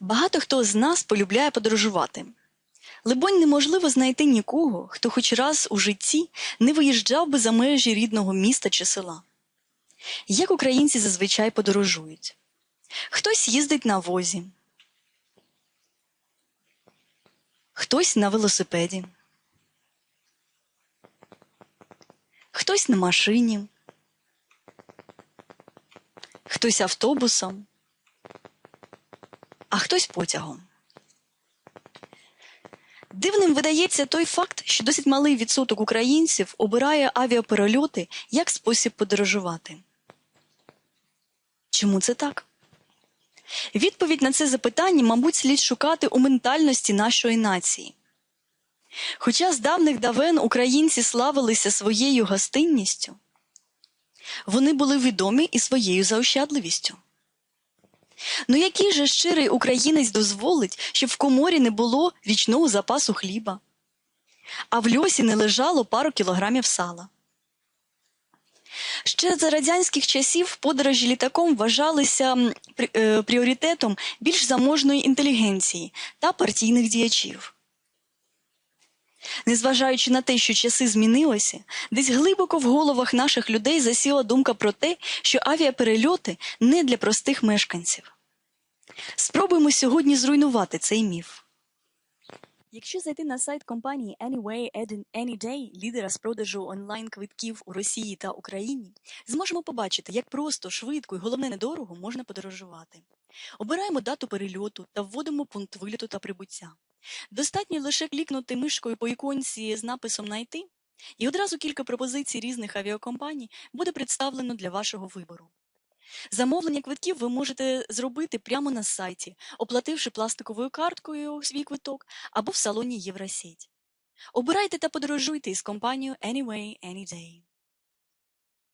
Багато хто з нас полюбляє подорожувати. Либонь, неможливо знайти нікого, хто хоч раз у житті не виїжджав би за межі рідного міста чи села. Як українці зазвичай подорожують? Хтось їздить на возі, хтось на велосипеді, хтось на машині, хтось автобусом, а хтось потягом. Дивним видається той факт, що досить малий відсоток українців обирає авіаперельоти як спосіб подорожувати. Чому це так? Відповідь на це запитання, мабуть, слід шукати у ментальності нашої нації. Хоча з давних давен українці славилися своєю гостинністю, вони були відомі і своєю заощадливістю. Ну який же щирий українець дозволить, щоб в коморі не було вічного запасу хліба, а в льосі не лежало пару кілограмів сала? Ще за радянських часів подорожі літаком вважалися е, пріоритетом більш заможної інтелігенції та партійних діячів. Незважаючи на те, що часи змінилися, десь глибоко в головах наших людей засіла думка про те, що авіаперельоти не для простих мешканців. Спробуємо сьогодні зруйнувати цей міф. Якщо зайти на сайт компанії Anyway Any- Anyday, лідера з продажу онлайн-квитків у Росії та Україні, зможемо побачити, як просто, швидко і головне недорого можна подорожувати. Обираємо дату перельоту та вводимо пункт виліту та прибуття. Достатньо лише клікнути мишкою по іконці з написом Найти, і одразу кілька пропозицій різних авіакомпаній буде представлено для вашого вибору. Замовлення квитків ви можете зробити прямо на сайті, оплативши пластиковою карткою свій квиток або в салоні Євросеть. Обирайте та подорожуйте із компанією Anyway Any.